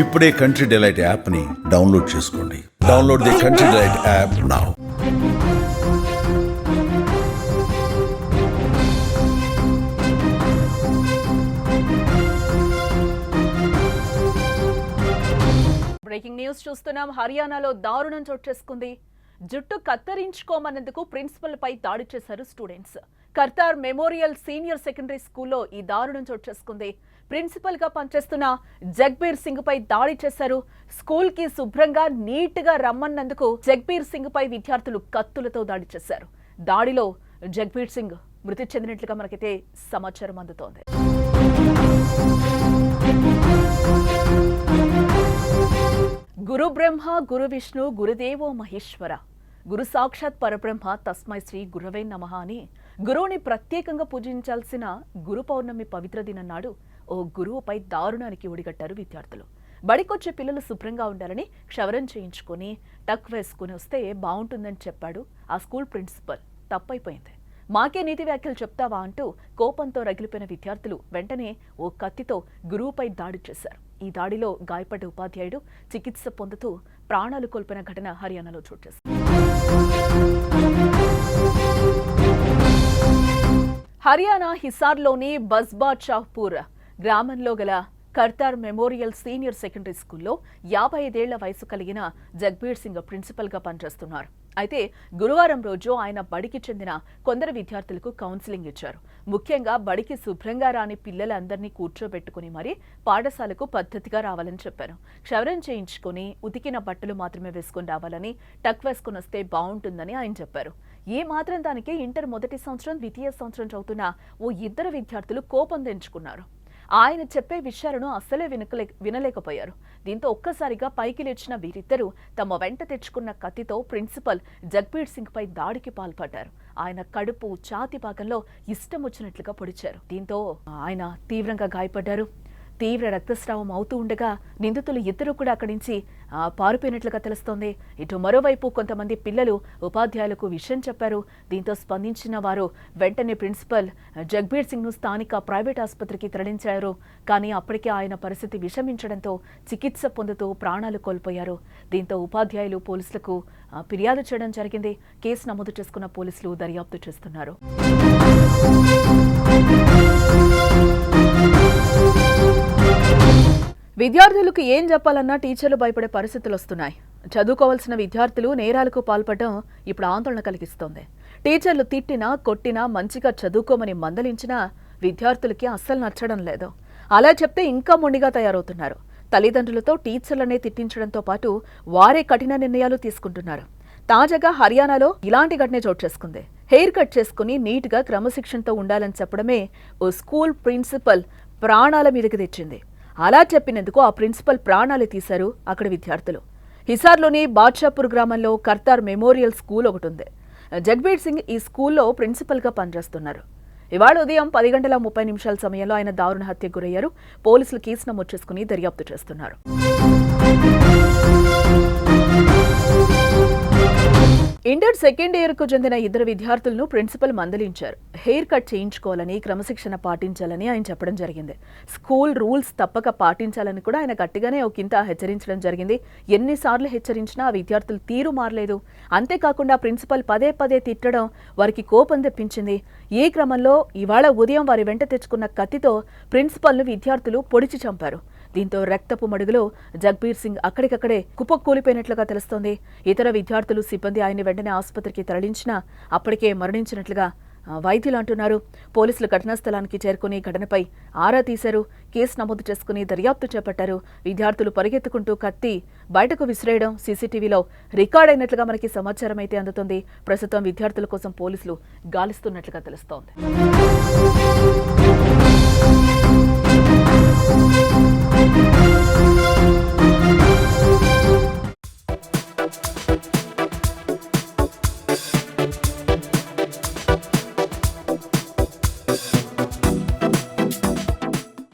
ఇప్పుడే country delight యాప్ని download చేసుకోండి. Download the Country Delight app now breaking news చూస్తున్నాం. హర్యానాలో దారుణం చోటు చేసుకుంది. జుట్టు కత్తిరించుకోమన్నందుకు ప్రిన్సిపల్ పై దాడి చేశారు students. Kartar memorial senior secondary స్కూల్లో ఈ దారుణం చోటు చేసుకుంది. ప్రిన్సిపల్గా పనిచేస్తున్న జగ్బీర్ సింగ్ పై దాడి చేశారు. స్కూల్కి శుభ్రంగా నీట్గా రమ్మన్నందుకు జగ్బీర్ సింగ్ పై విద్యార్థులు కత్తులతో దాడి చేశారు. దాడిలో జగ్బీర్ సింగ్ మృతి చెందినట్లుగా మనకైతే సమాచారం అందుతోంది. గురు బ్రహ్మ గురు విష్ణు గురుదేవో మహేశ్వర గురు సాక్షాత్ పరబ్రహ్మ తస్మై శ్రీ గురవే నమ అని గురువుని ప్రత్యేకంగా పూజించాల్సిన గురు పౌర్ణమి పవిత్ర దినన్నాడు నాడు ఓ గురువుపై దారుణానికి ఒడిగట్టారు విద్యార్థులు. బడికొచ్చే పిల్లలు శుభ్రంగా ఉండాలని క్షవరం చేయించుకొని టక్ వేసుకుని వస్తే బాగుంటుందని చెప్పాడు ఆ స్కూల్ ప్రిన్సిపల్. తప్పైపోయింది. మాకే నీతి వ్యాఖ్యలు చెప్తావా అంటూ కోపంతో రగిలిపోయిన విద్యార్థులు వెంటనే ఓ కత్తితో గురువుపై దాడి చేశారు. ఈ దాడిలో గాయపడ్డ ఉపాధ్యాయుడు చికిత్స పొందుతూ ప్రాణాలు కోల్పోయిన ఘటన హర్యానాలో చోటు హర్యానా హిసార్లోని బస్బా షాహ్పూర్ గ్రామంలో గల కర్తార్ మెమోరియల్ సీనియర్ సెకండరీ స్కూల్లో యాభై ఐదేళ్ళ వయసు కలిగిన జగ్బీర్ సింగ్ ప్రిన్సిపల్గా పనిచేస్తున్నారు. అయితే గురువారం రోజు ఆయన బడికి చెందిన కొందరు విద్యార్థులకు కౌన్సిలింగ్ ఇచ్చారు. ముఖ్యంగా బడికి శుభ్రంగా రాని పిల్లలందరినీ కూర్చోబెట్టుకుని మరీ పాఠశాలకు పద్ధతిగా రావాలని చెప్పారు. క్షవరం చేయించుకుని ఉతికిన బట్టలు మాత్రమే వేసుకుని రావాలని టక్ వేసుకుని వస్తే బాగుంటుందని ఆయన చెప్పారు. ఏ మాత్రం దానికి ఇంటర్ మొదటి సంవత్సరం ద్వితీయ సంవత్సరం చదువుతున్న ఓ ఇద్దరు విద్యార్థులు కోపం తెంచుకున్నారు. ఆయన చెప్పే విషయాలను అస్సలే వినకలే వినలేకపోయారు. దీంతో ఒక్కసారిగా పైకి లేచిన వీరిద్దరూ తమ వెంట తెచ్చుకున్న కత్తితో ప్రిన్సిపల్ జగ్బీర్ సింగ్ పై దాడికి పాల్పడ్డారు. ఆయన కడుపు ఛాతి భాగంలో ఇష్టం వచ్చినట్లుగా పొడిచారు. దీంతో ఆయన తీవ్రంగా గాయపడ్డారు. తీవ్ర రక్తస్రావం అవుతూ ఉండగా నిందితులు ఇద్దరు కూడా అక్కడి నుంచి పారిపోయినట్లుగా తెలుస్తోంది. ఇటు మరోవైపు కొంతమంది పిల్లలు ఉపాధ్యాయులకు విషయం చెప్పారు. దీంతో స్పందించిన వారు వెంటనే ప్రిన్సిపల్ జగ్బీర్ సింగ్ను స్థానిక ప్రైవేట్ ఆసుపత్రికి తరలించారు. కానీ అప్పటికే ఆయన పరిస్థితి విషమించడంతో చికిత్స పొందుతూ ప్రాణాలు కోల్పోయారు. దీంతో ఉపాధ్యాయులు పోలీసులకు ఫిర్యాదు చేయడం జరిగింది. కేసు నమోదు చేసుకున్న పోలీసులు దర్యాప్తు చేస్తున్నారు. విద్యార్థులకు ఏం చెప్పాలన్నా టీచర్లు భయపడే పరిస్థితులు వస్తున్నాయి. చదువుకోవాల్సిన విద్యార్థులు నేరాలకు పాల్పడడం ఇప్పుడు ఆందోళన కలిగిస్తోంది. టీచర్లు తిట్టినా కొట్టినా మంచిగా చదువుకోమని మందలించినా విద్యార్థులకి అస్సలు నచ్చడం లేదు. అలా చెప్తే ఇంకా మొండిగా తయారవుతున్నారు. తల్లిదండ్రులతో టీచర్లనే తిట్టించడంతో పాటు వారే కఠిన నిర్ణయాలు తీసుకుంటున్నారు. తాజాగా హర్యానాలో ఇలాంటి ఘటన చోటు చేసుకుంది. హెయిర్ కట్ చేసుకుని నీట్గా క్రమశిక్షణతో ఉండాలని చెప్పడమే ఓ స్కూల్ ప్రిన్సిపల్ ప్రాణాల మీదకి తెచ్చింది. అలా చెప్పినందుకు ఆ ప్రిన్సిపల్ ప్రాణాలు తీశారు అక్కడ విద్యార్థులు. హిసార్లోని బాద్షాపూర్ గ్రామంలో కర్తార్ మెమోరియల్ స్కూల్ ఒకటి ఉంది జగ్బీర్ సింగ్ ఈ స్కూల్లో ప్రిన్సిపల్గా పనిచేస్తున్నారు. ఇవాళ ఉదయం పది గంటల ముప్పై నిమిషాల సమయంలో ఆయన దారుణ హత్యకు గురయ్యారు. పోలీసులు కేసు నమోదు చేసుకుని దర్యాప్తు చేస్తున్నారు. ఇంటర్ సెకండ్ ఇయర్కు చెందిన ఇద్దరు విద్యార్థులను ప్రిన్సిపల్ మందలించారు. హెయిర్ కట్ చేయించుకోవాలని క్రమశిక్షణ పాటించాలని ఆయన చెప్పడం జరిగింది. స్కూల్ రూల్స్ తప్పక పాటించాలని కూడా ఆయన గట్టిగానే ఒకంత హెచ్చరించడం జరిగింది. ఎన్నిసార్లు హెచ్చరించినా ఆ విద్యార్థులు తీరు మారలేదు. అంతేకాకుండా ప్రిన్సిపల్ పదే పదే తిట్టడం వారికి కోపం తెప్పించింది. ఈ క్రమంలో ఇవాళ ఉదయం వారి వెంట తెచ్చుకున్న కత్తితో ప్రిన్సిపల్ను విద్యార్థులు పొడిచి చంపారు. దీంతో రక్తపు మడుగులో జగ్బీర్ సింగ్ అక్కడికక్కడే కుప్పకూలిపోయినట్లుగా తెలుస్తోంది. ఇతర విద్యార్థులు సిబ్బంది ఆయన్ని వెంటనే ఆసుపత్రికి తరలించినా అప్పటికే మరణించినట్లుగా వైద్యులు అంటున్నారు. పోలీసులు ఘటనా స్థలానికి చేరుకుని ఘటనపై ఆరా తీశారు. కేసు నమోదు చేసుకుని దర్యాప్తు చేపట్టారు. విద్యార్థులు పరిగెత్తుకుంటూ కత్తి బయటకు విసిరేయడం సీసీటీవీలో రికార్డ్ అయినట్లుగా మనకి సమాచారం అయితే అందుతుంది. ప్రస్తుతం విద్యార్థుల కోసం పోలీసులు గాలిస్తున్నట్లుగా తెలుస్తోంది.